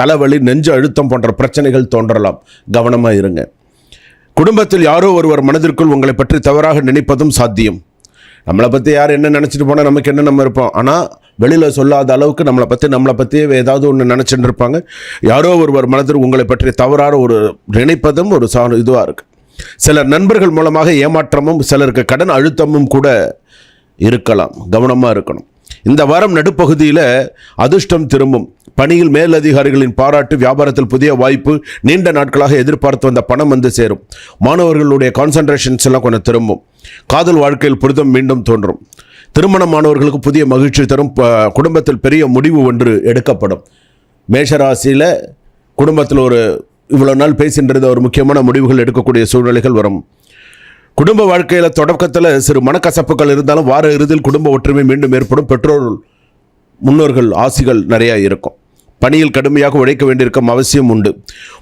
தலைவலி நெஞ்சு அழுத்தம் போன்ற பிரச்சனைகள் தோன்றலாம். கவனமாக இருங்க. குடும்பத்தில் யாரோ ஒருவர் மனதிற்குள் உங்களை பற்றி தவறாக நினைப்பதும் சாத்தியம். நம்மளை பற்றி யார் என்ன நினச்சிட்டு போனால் நமக்கு என்ன நம்ம இருப்போம். ஆனால் வெளியில் சொல்லாத அளவுக்கு நம்மளை பற்றி நம்மளை பற்றியே ஏதாவது ஒன்று நினச்சிட்டு இருப்பாங்க. யாரோ ஒருவர் மனதில் உங்களை பற்றி தவறான ஒரு நினைப்பதும் ஒரு சா இதுவாக இருக்குது சிலர் நண்பர்கள் மூலமாக ஏமாற்றமும் சிலருக்கு கடன் அழுத்தமும் கூட இருக்கலாம். கவனமாக இருக்கணும். இந்த வாரம் நடுப்பகுதியில் அதிர்ஷ்டம் திரும்பும். பணியில் மேலதிகாரிகளின் பாராட்டு வியாபாரத்தில் புதிய வாய்ப்பு நீண்ட நாட்களாக எதிர்பார்த்து வந்த பணம் வந்து சேரும். மாணவர்களுடைய கான்சன்ட்ரேஷன்ஸ் எல்லாம் கொஞ்சம் திரும்பும். காதல் வாழ்க்கையில் புரிதம் மீண்டும் தோன்றும். திருமணமானவர்களுக்கு புதிய மகிழ்ச்சி தரும் குடும்பத்தில் பெரிய முடிவு ஒன்று எடுக்கப்படும். மேஷராசியில் குடும்பத்தில் ஒரு இவ்வளோ நாள் பேசின்றது ஒரு முக்கியமான முடிவுகள் எடுக்கக்கூடிய சூழ்நிலைகள் வரும். குடும்ப வாழ்க்கையில் தொடக்கத்தில் சிறு மனக்கசப்புகள் இருந்தாலும் வார இறுதியில் குடும்ப ஒற்றுமை மீண்டும் ஏற்படும். பெற்றோர் முன்னோர்கள் ஆசிகள் நிறையா இருக்கும். பணியில் கடுமையாக உழைக்க வேண்டியிருக்கும் அவசியம் உண்டு.